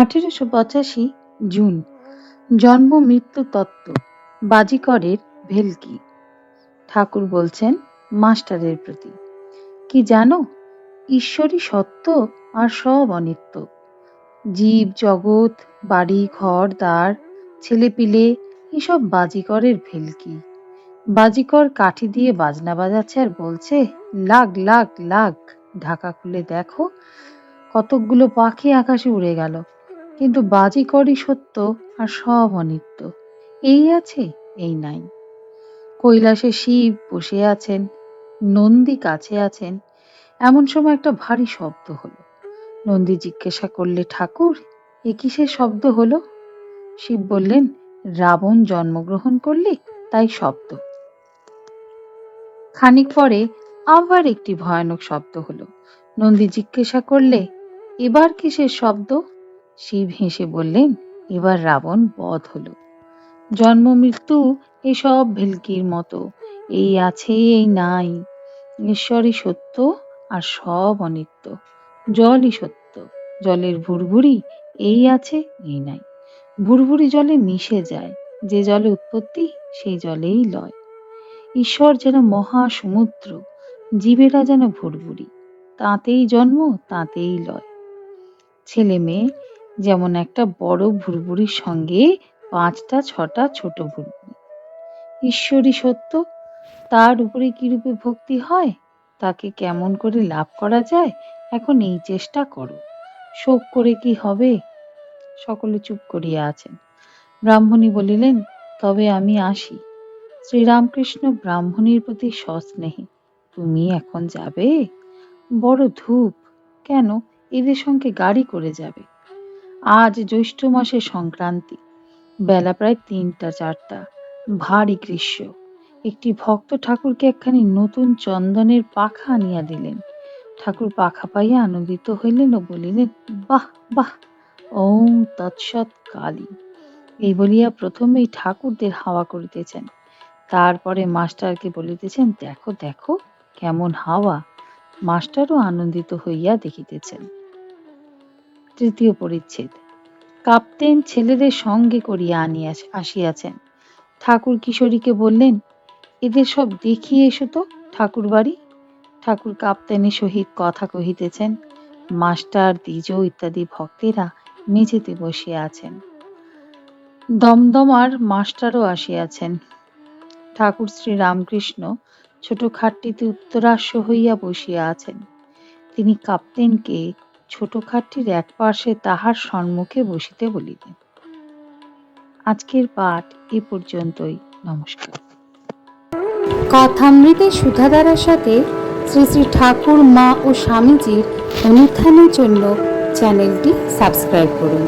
আঠেরোশো পঁচাশি জুন, জন্ম মৃত্যু তত্ত্ব, বাজিকরের ভেলকি। ঠাকুর বলছেন, মাস্টারের প্রতি। কি জানো, ঈশ্বরই সত্য আর সব অনিত্য। জীব, জগৎ, বাড়ি, ঘর, দ্বার ছেলেপিলে এসব বাজিকরের ভেলকি। বাজিকর কাঠি দিয়ে বাজনা বাজাচ্ছে আর বলছে, লাগ লাগ লাগ, ঢাকা খুলে দেখো, কতকগুলো পাখি আকাশে উড়ে গেল। কিন্তু বাজিকরই সত্য আর সব অনিত্য। এই আছে, এই নাই। কৈলাসে শিব বসে আছেন, নন্দী কাছে আছেন। এমন সময় একটা ভারী শব্দ হলো। নন্দী জিজ্ঞাসা করলে, ঠাকুর, এ কিসের শব্দ হলো? শিব বললেন, রাবণ জন্মগ্রহণ করলে তাই শব্দ। খানিক পরে আবার একটি ভয়ানক শব্দ হলো। নন্দী জিজ্ঞাসা করলে, এবার কিসের শব্দ? শিব হেসে বললেন, এবার রাবণ বধ হলো। জন্ম, মৃত্যু এসব ভেলকির মতো। এই আছে, এই নাই। ঈশ্বরই সত্য আর সব অনিত্য। জলই সত্য। জলের ভুরভুরি এই আছে, এই নাই। ভুরভুরি জলে মিশে যায়। যে জলে উৎপত্তি, সেই জলেই লয়। ঈশ্বর যেন মহা সমুদ্র জীবেরা যেন ভুরভুরি। তাতেই জন্ম, তাতেই লয়। ছেলে মেয়ে যেমন একটা বড় ভুরভুরির সঙ্গে পাঁচটা, ছটা ছোট ভুরভুরি। ঈশ্বরই সত্য। তার উপরে কিরূপে ভক্তি হয়? তাকে কেমন করে লাভ করা যায়? এখন এই চেষ্টা করো। শোক করে কি হবে? সকলে চুপ করিয়া আছেন। ব্রাহ্মণী বলিলেন, তবে আমি আসি। শ্রীরামকৃষ্ণ ব্রাহ্মণীর প্রতি সস্নেহী। তুমি এখন যাবে? বড় ধূপ। কেন? এদের সঙ্গে গাড়ি করে যাবে। আজ জ্যৈষ্ঠ মাসে সংক্রান্তি। বেলা প্রায় তিনটা, চারটা। ভারী গ্রীষ্ম। একটি ভক্ত ঠাকুরকে একখানি নতুন চন্দনের পাখা আনিয়া দিলেন। ঠাকুর পাখা পাইয়া আনন্দিত হইলেন ও বলিলেন, বাহ বাহ, ওম তৎসৎ কালী। এই বলিয়া প্রথমেই ঠাকুরদের হাওয়া করিতেছেন। তারপরে মাস্টারকে বলিতেছেন, দেখো দেখো, কেমন হাওয়া। মাস্টারও আনন্দিত হইয়া দেখিতেছেন। তৃতীয় পরিচ্ছেদ। কাপ্তেন ছেলেদের সঙ্গে করিয়া আনিয়া আসিয়াছেন। ঠাকুর কিশোরীকে বললেন, এদের সব দেখিয়ে এসো তো, ঠাকুর বাড়ি। ঠাকুর কাপ্তেনের সহিত কথা কহিতেছেন, মাস্টার, দ্বিজ ইত্যাদি ভক্তেরা মেঝেতে বসিয়া আছেন। দমদমার মাস্টারও আসিয়াছেন। ঠাকুর শ্রী রামকৃষ্ণ ছোট খাটটিতে উত্তরাস্য হইয়া বসিয়া আছেন। তিনি কাপ্তেনকে ছোট খাটটির এক পার্শ্বে তাহার সম্মুখে বসিতে বলিলেন, আজকের পাঠ এ পর্যন্তই। নমস্কার। কথামৃতে সুধাধারার সাথে শ্রী শ্রী ঠাকুর, মা ও স্বামীজির অনুষ্ঠানের জন্য চ্যানেলটি সাবস্ক্রাইব করুন।